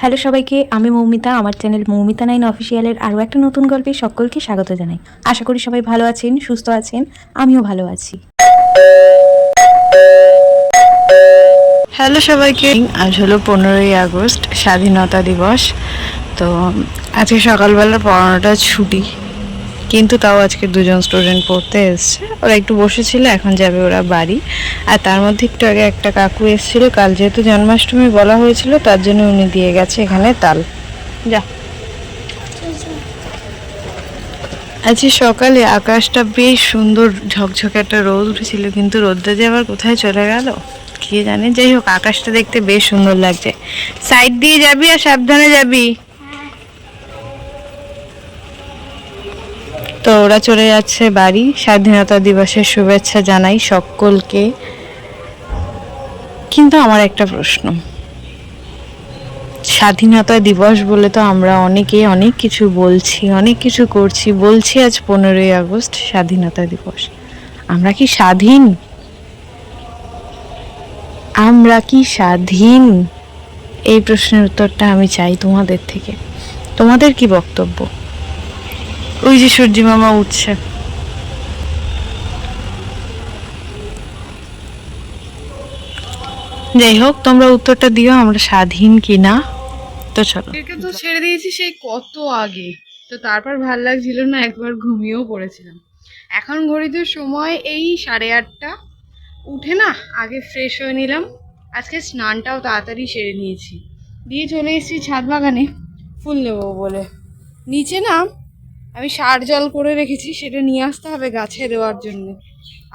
Hello সবাইকে, আমি মৌমিতা, আমার চ্যানেল মৌমিতা নাইন অফিসিয়ালের আরও একটা নতুন গল্পে সকলকে স্বাগত জানাই। আশা করি সবাই ভালো আছেন, সুস্থ আছেন, আমিও ভালো আছি। হ্যালো সবাইকে, আজ হলো পনেরোই আগস্ট, স্বাধীনতা দিবস। তো আজকে সকালবেলা পড়ানোটা ছুটি। কিন্তু তাও আজকে দুজন স্টুডেন্ট পড়তে এসছে। ওরা একটু বসেছিল, এখন যাবে ওরা বাড়ি। আর তার মধ্যে একটু আগে একটা কাকু এসেছিল, কাল যেহেতু জন্মাষ্টমী বলা হয়েছিল, তার জন্য উনি দিয়ে গেছে এখানে তাল। যা। আজকে সকালে আকাশটা বেশ সুন্দর, ঝকঝকে একটা রোদ উঠেছিল, কিন্তু রোদটা যে আবার কোথায় চলে গেল? কে জানে? যাই হোক, আকাশটা দেখতে বেশ সুন্দর লাগছে। সাইড দিয়ে যাবি আর সাবধানে যাবি। তো ওরা চলে যাচ্ছে বাড়ি। স্বাধীনতা দিবসের শুভেচ্ছা জানাই সকলকে। কিন্তু আমার একটা প্রশ্ন। স্বাধীনতা দিবস বলে তো আমরা অনেকে অনেক কিছু বলছি, অনেক কিছু করছি। বলছি আজ পনেরোই আগস্ট স্বাধীনতা দিবস। আমরা কি স্বাধীন? আমরা কি স্বাধীন? এই প্রশ্নের উত্তরটা আমি চাই তোমাদের থেকে। তোমাদের কি বক্তব্য? ওই যে সূর্যি মামা উঠছে। যাই হোক, তোমরা উত্তরটা দিও, আমরা স্বাধীন কি না তো চলো। তো ছেড়ে দিয়েছি সেই কত আগে। তো তারপর ভালো লাগছিল না, একবার ঘুমিয়েও পড়েছিলাম। এখন ঘড়িতে সময় এই সাড়ে আটটা। উঠে না, আগে ফ্রেশ হয়ে নিলাম। আজকে স্নানটাও তাড়াতাড়ি সেরে নিয়েছি। দিয়ে চলে এসেছি ছাদ বাগানে, ফুল নেব বলে। নিচে না আমি সার জল করে রেখেছি, সেটা নিয়ে আসতে হবে গাছে দেওয়ার জন্য।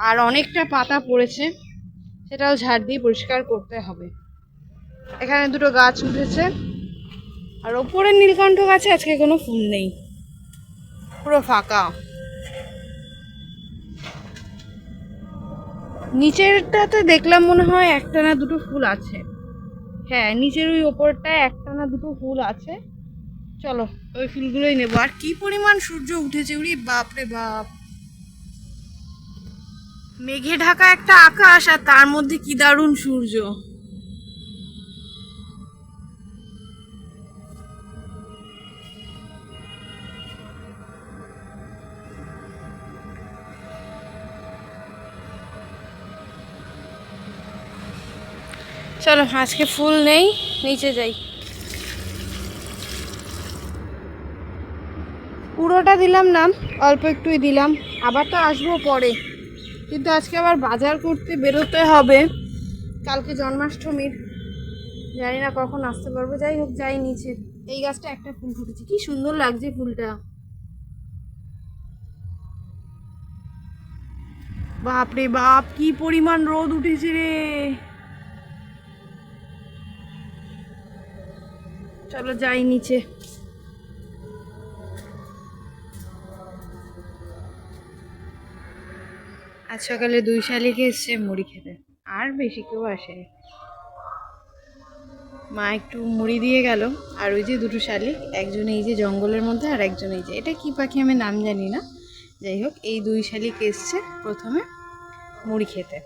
আর অনেকটা পাতা পড়েছে, সেটাও ঝাড় দিয়ে পরিষ্কার করতে হবে। এখানে দুটো গাছ উঠেছে, আর ওপরের নীলকণ্ঠ গাছে আজকে কোনো ফুল নেই। পুরো ফাঁকা। নিচেরটাতে দেখলাম মনে হয় একটা না দুটো ফুল আছে। হ্যাঁ নিচের ওই ওপরটায় একটা না দুটো ফুল আছে। চলো। ওই ফুলগুলোই নেব। আর কি পরিমাণ সূর্য উঠেছে উড়ি বাপরে বাপ। মেঘে ঢাকা একটা আকাশ, আর তার মধ্যে কি দারুণ সূর্য। চলো, আজকে ফুল নেই, নিচে যাই। দিলাম না, অল্প একটুই দিলাম। আবার তো আসব পরে। কিন্তু আজকে আবার বাজার করতে বেরোতে হবে। কালকে জন্মাষ্টমীর। জানি না কখন আসতে পারব। যাই হোক, যাই নিচে। এই গাছটা একটা ফুল ফুটেছে। কি সুন্দর লাগছে ফুলটা। বাপরে বাপ, কি পরিমাণ রোদ উঠেছে রে। চলো যাই নিচে। আজ সকালে দুই শালিকে এসছে মুড়ি খেতে। আর বেশি কেউ আসে মা একটু মুড়ি দিয়ে গেল, আর ওই যে দুটো শালিক, একজন এই যে জঙ্গলের মধ্যে আর একজন এই যে। এটা কি পাখি আমি নাম জানি না। যাই হোক, এই দুই শালিক এসছে প্রথমে মুড়ি খেতে।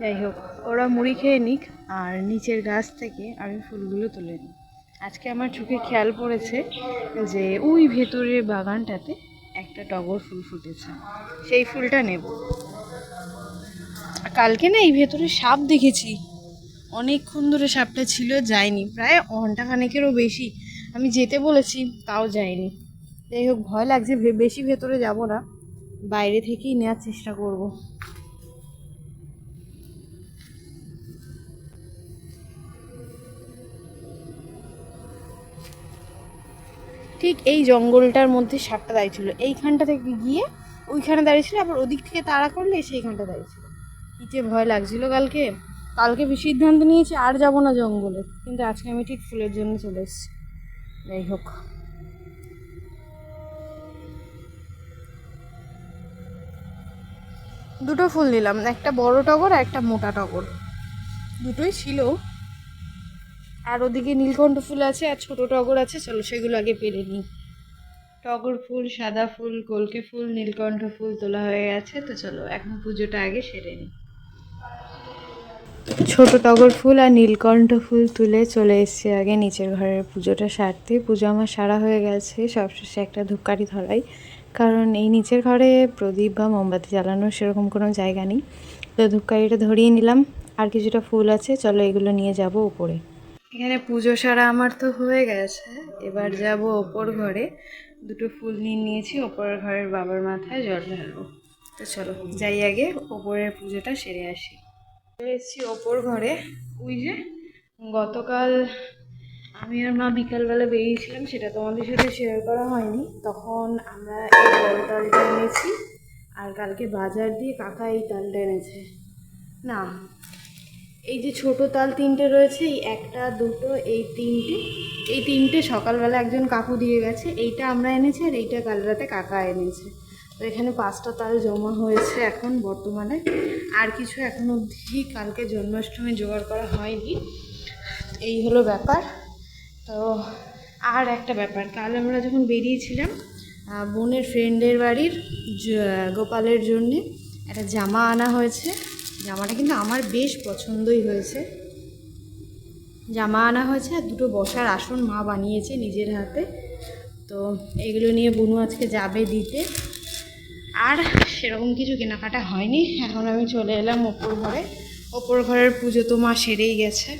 যাই হোক, ওরা মুড়ি খেয়ে নিক, আর নিচের গাছ থেকে আমি ফুলগুলো তুলে নিই। আজকে আমার চোখে খেয়াল পড়েছে যে ওই ভেতরের বাগানটাতে একটা টগর ফুল ফুটেছে। সেই ফুলটা নেব। কালকে না এই ভেতরে সাপ দেখেছি। অনেকক্ষণ ধরে সাপটা ছিল, যায়নি। প্রায় ঘণ্টা খানেকেরও বেশি। আমি যেতে বলেছি, তাও যায়নি। যাই হোক, ভয় লাগছে বেশি ভেতরে যাব না। বাইরে থেকেই নেওয়ার চেষ্টা করব। ঠিক এই জঙ্গলটার মধ্যে সাপটা দাঁড়িয়েছিল এইখানটা থেকে গিয়ে ওইখানে দাঁড়িয়েছিল আবার ওদিক থেকে তাড়া করলে সেইখানটা দাঁড়িয়েছিল কী যে ভয় লাগছিল কালকে। কালকে সিদ্ধান্ত নিয়েছি, আর যাব না জঙ্গলে। কিন্তু আজকে আমি ঠিক ফুলের জন্য চলে এসেছি। যাই হোক। দুটো ফুল নিলাম, একটা বড় টগর একটা মোটা টগর। দুটোই ছিল। আর ওদিকে নীলকণ্ঠ ফুল আছে আর ছোট টগর আছে, চলো সেগুলো আগে পেরে নিই। টগর ফুল, সাদা ফুল, কলকে ফুল, নীলকণ্ঠ ফুল তোলা হয়ে গেছে, তো চলো এখন পুজোটা আগে সেরে নিই। ছোট টগর ফুল আর নীলকণ্ঠ ফুল তুলে চলে এসেছি আগে নিচের ঘরের পুজোটা সারতে। পুজো আমার সারা হয়ে গেছে, সবশেষে একটা ধূপকাঠি ধরাই। কারণ এই নিচের ঘরে প্রদীপ বা মোমবাতি জ্বালানোর সেরকম কোনো জায়গা নেই। তো ধূপকাঠিটা ধরিয়ে নিলাম, আর কিছুটা ফুল আছে, চলো এগুলো নিয়ে যাব উপরে। এখানে পুজো সারা আমার তো হয়ে গেছে। এবার যাব ওপর ঘরে। দুটো ফুল নিয়ে নিয়েছি ওপরের ঘরের বাবার মাথায় জল ঢালবো। তো চলো, যাই আগে ওপরের পুজোটা সেরে আসি। এসেছি ওপর ঘরে। ওই যে গতকাল আমি আর মা বিকালবেলা বেরিয়েছিলাম, সেটা তোমাদের সাথে শেয়ার করা হয়নি। তখন আমরা এই বড় তালটা এনেছি, আর কালকে বাজার দিয়ে কাকা এই তালটা এনেছে। না এই যে ছোট তাল তিনটে রয়েছে, এই একটা, দুটো, এই তিনটে। এই তিনটে সকালবেলা একজন কাকু দিয়ে গেছে। এইটা আমরা এনেছি আর এইটা কাল রাতে কাকা এনেছে। তো এখানে পাঁচটা তাল জমা হয়েছে এখন বর্তমানে। আর কিছু এখন অবধি কালকে জন্মাষ্টমী জোগাড় করা হয়নি। এই হলো ব্যাপার। তো আর একটা ব্যাপার, কাল আমরা যখন বেরিয়েছিলাম বোনের ফ্রেন্ডের বাড়ির গোপালের জন্যে একটা জামা আনা হয়েছে। জামাটা কিন্তু আমার বেশ পছন্দই হয়েছে। জামা আনা হয়েছে আর দুটো বসার আসন মা বানিয়েছে নিজের হাতে। তো এগুলো নিয়ে বুনু আজকে যাবে দিতে। আর সেরকম কিছু কেনাকাটা হয়নি। এখন আমি চলে এলাম ওপর ঘরে। ওপর ঘরের পুজো তো মা সেরেই গেছে।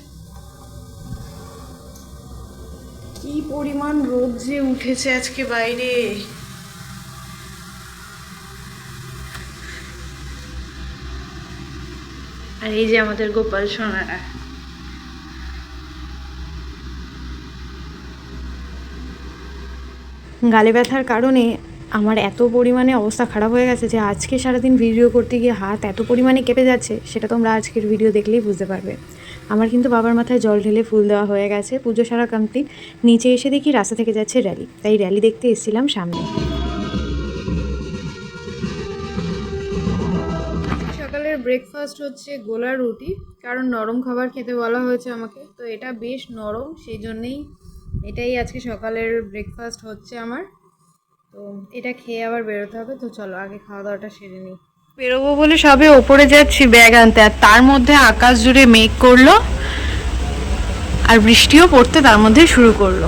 কি পরিমাণ রোদ যে উঠেছে আজকে বাইরে। আর এই যে আমাদের গোপাল সোনারা গালে ব্যথার কারণে আমার এত পরিমাণে অবস্থা খারাপ হয়ে গেছে যে আজকে সারাদিন ভিডিও করতে গিয়ে হাত এত পরিমাণে কেঁপে যাচ্ছে, সেটা তোমরা আজকের ভিডিও দেখলেই বুঝতে পারবে। আমার কিন্তু বাবার মাথায় জল ঢেলে ফুল দেওয়া হয়ে গেছে, পুজো সারা কমপ্লিট নিচে এসে দেখি রাস্তা থেকে যাচ্ছে র্যালি তাই র্যালি দেখতে এসেছিলাম সামনে। ব্রেকফাস্ট হচ্ছে গোলা রুটি, কারণ নরম খাবার খেতে বলা হয়েছে আমাকে। তো এটা বেশ নরম, সেই জন্যেই এটাই আজকে সকালের ব্রেকফাস্ট হচ্ছে আমার। তো এটা খেয়ে আবার বেরোতে হবে। তো চলো, আগে খাওয়া দাওয়াটা সেরে নিই। বেরোবো বলে সবে ওপরে যাচ্ছি ব্যাগ আনতে, আর তার মধ্যে আকাশ জুড়ে মেঘ করল, আর বৃষ্টিও পড়তে তার মধ্যে শুরু করল।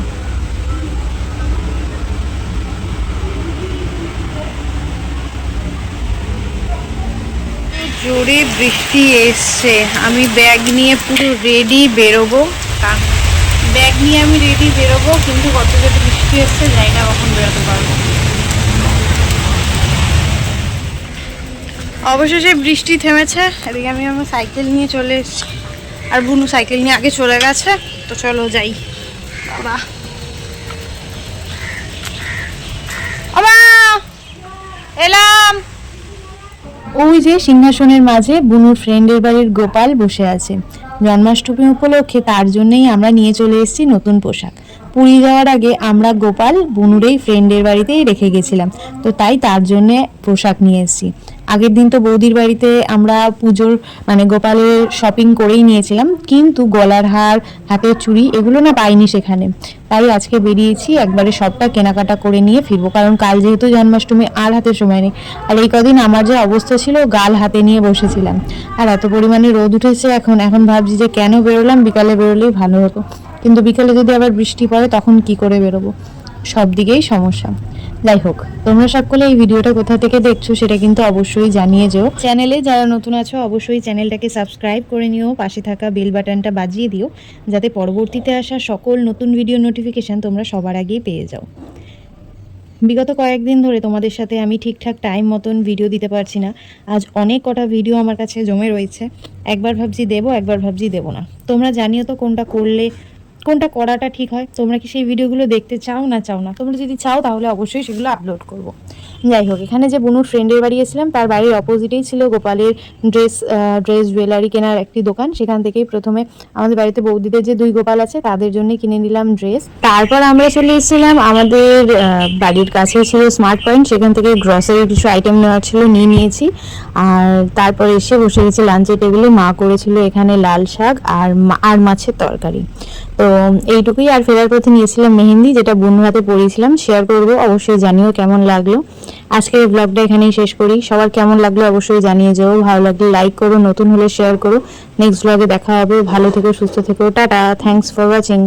জোরে বৃষ্টি এসছে। আমি ব্যাগ নিয়ে পুরো রেডি বেরোবো। ব্যাগ নিয়ে আমি রেডি বেরোবো, কিন্তু কত জোরে বৃষ্টি এসছে জানি না কখন বেরোতে পারব। অবশেষে বৃষ্টি থেমেছে, এদিকে আমি আমার সাইকেল নিয়ে চলে এসেছি। আর বুনু সাইকেল নিয়ে আগে চলে গেছে, তো চলো যাই। বাবা। এলাম! ওই যে সিংহাসনের মাঝে বুনুর ফ্রেন্ডের বাড়ির গোপাল বসে আছে। জন্মাষ্টমী উপলক্ষে তার জন্যই আমরা নিয়ে চলে এসেছি নতুন পোশাক। পুরী যাওয়ার আগে আমরা গোপাল বুনুর এই ফ্রেন্ডের বাড়িতেই রেখে গেছিলাম। তো তাই তার জন্যে পোশাক নিয়ে এসেছি। আগের দিন তো বৌদির বাড়িতে আমরা পুজোর মানে গোপালের শপিং করেই নিয়েছিলাম, কিন্তু গলার হার, হাতের চুড়ি এগুলো না পাইনি সেখানে। তাই আজকে বেরিয়েছি, একবারে সবটা কেনাকাটা করে নিয়ে ফিরবো, কারণ কাল যেহেতু জন্মাষ্টমী, আর হাতে সময় নেই। আর এই কদিন আমার যে অবস্থা ছিল, গাল হাতে নিয়ে বসেছিলাম। আর এত পরিমাণে রোদ উঠেছে এখন এখন ভাবছি যে কেন বেরোলাম, বিকালে বেরোলেই ভালো হতো। কিন্তু বিকালে যদি আবার বৃষ্টি পড়ে, তখন কি করে বেরোবো? সব দিকেই সমস্যা। যাই হোক, তোমরা সকলে এই ভিডিওটা কোথা থেকে দেখছ সেটা কিন্তু অবশ্যই জানিয়ে যেও। চ্যানেলে যারা নতুন আছো, অবশ্যই চ্যানেলটাকে সাবস্ক্রাইব করে নিও, পাশে থাকা বেল বাটনটা বাজিয়ে দিও, যাতে পরবর্তীতে আসা সকল নতুন ভিডিও নোটিফিকেশন তোমরা সবার আগেই পেয়ে যাও। বিগত কয়েকদিন ধরে তোমাদের সাথে আমি ঠিকঠাক টাইম মতন ভিডিও দিতে পারছি না। আজ অনেক কটা ভিডিও আমার কাছে জমে রয়েছে। একবার ভাবছি দেবো, একবার ভাবছি দেবো না। তোমরা জানিও তো কোনটা করলে কোনটা করাটা ঠিক হয়? তোমরা কি সেই ভিডিওগুলো দেখতে চাও না চাও না? তোমরা যদি চাও তাহলে অবশ্যই সেগুলো আপলোড করব। যাই হোক, এখানে যে বুনুর ফ্রেন্ডের বাড়ি এসেছিলাম তার বাড়ির অপোজিটেই ছিল গোপালের ড্রেস ড্রেস জুয়েলারি কেনার একটি দোকান। সেখান থেকেই প্রথমে আমাদের বাড়িতে বৌদিদের যে দুই গোপাল আছে, তাদের জন্য কিনে নিলাম ড্রেস তারপর আমরা চলে এসেছিলাম আমাদের বাড়ির কাছে ছিল স্মার্ট পয়েন্ট সেখান থেকে গ্রসারি কিছু আইটেম নেওয়ার ছিল, নিয়ে নিয়েছি। আর তারপর এসে বসে গেছি লাঞ্চের টেবিলে মা করেছিল এখানে লাল শাক আর আর মাছের তরকারি। তো এইটুকুই। আর ফেরার পথে নিয়েছিলাম মেহেন্দি, যেটা বন্ধুর হাতে পরিয়েছিলাম শেয়ার করব। অবশ্যই জানিও কেমন লাগল। আজকের ব্লগটা এখানেই শেষ করি। সবার কেমন লাগল অবশ্যই জানিয়ে যাও। ভালো লাগলে লাইক করো, নতুন হলে শেয়ার করো। নেক্সট ব্লগে দেখা হবে। ভালো থেকো, সুস্থ থেকো। টাটা। Thanks for watching